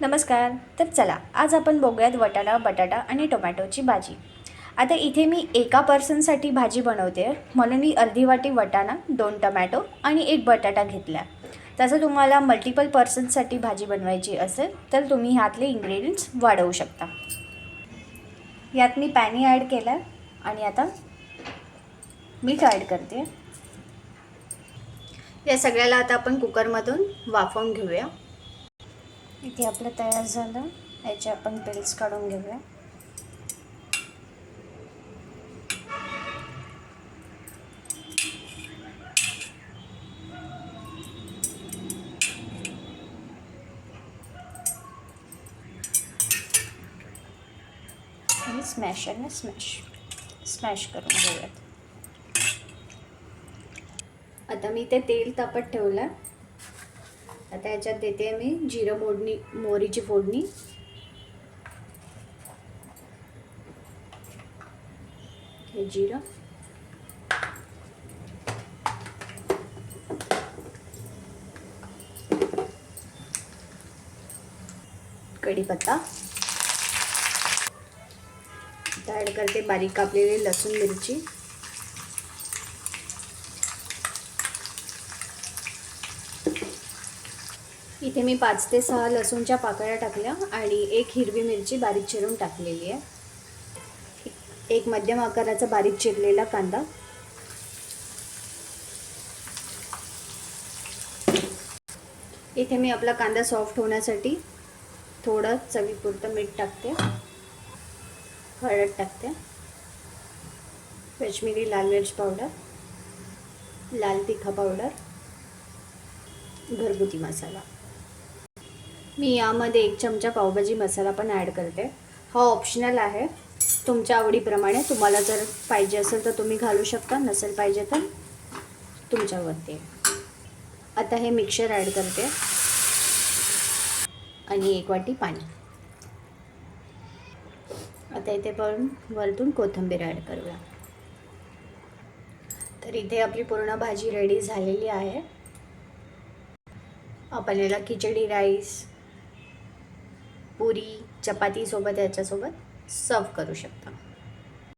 नमस्कार तर चला आज आपण बघूयात वटाणा बटाटा आणि टोमॅटोची भाजी. आता इथे मी एका पर्सनसाठी भाजी बनवते म्हणून मी अर्धी वाटी वटाणा दोन टमॅटो आणि एक बटाटा घेतला. तसं तुम्हाला मल्टिपल पर्सनसाठी भाजी बनवायची असेल तर तुम्ही ह्यातले इन्ग्रेडियंट्स वाढवू शकता. यात मी पॅनी ॲड केला आणि आता मीठ ॲड करते. या सगळ्याला आता आपण कुकरमधून वाफवून घेऊया. इथे आपलं तयार झालं. याचे आपण पेल्स काढून घेऊया. आणि स्मॅशरने स्मॅश स्मॅश करून घेऊयात. आता मी ते तेल तापत ठेवलं. आता याच्यात देते मी जिरं मोडणी मोहरीची फोडणी. हे जिरं. कढीपत्ता. ॲड करते बारीक कापलेली लसूण मिरची. इथे मी पाच ते सहा लसूणच्या पाकळ्या टाकल्या आणि एक हिरवी मिरची बारीक चिरून टाकलेली आहे. एक मध्यम आकाराचा बारीक चिरलेला कांदा. इथे मी आपला कांदा सॉफ्ट होण्यासाठी थोडं चवीपुरतं मीठ टाकते. हळद टाकते. काश्मीरी लाल मिर्च पावडर. लाल तिखा पावडर. घरगुती मसाला. मी यामध्ये एक चमचा पावभाजी मसाला पण ॲड करते. हा ऑप्शनल आहे. तुमच्या आवडीप्रमाणे तुम्हाला जर पाहिजे असेल तर तुम्ही घालू शकता नसेल पाहिजे तर तुमच्यावरती. आता हे मिक्सर ॲड करते. आणि एक वाटी पाणी. आता इथे पण वरतून कोथिंबीर ॲड करूया. तर इथे आपली पूर्ण भाजी रेडी झालेली आहे. आपण याला खिचडी राईस पुरी चपातीसोबत याच्यासोबत सर्व करू शकता.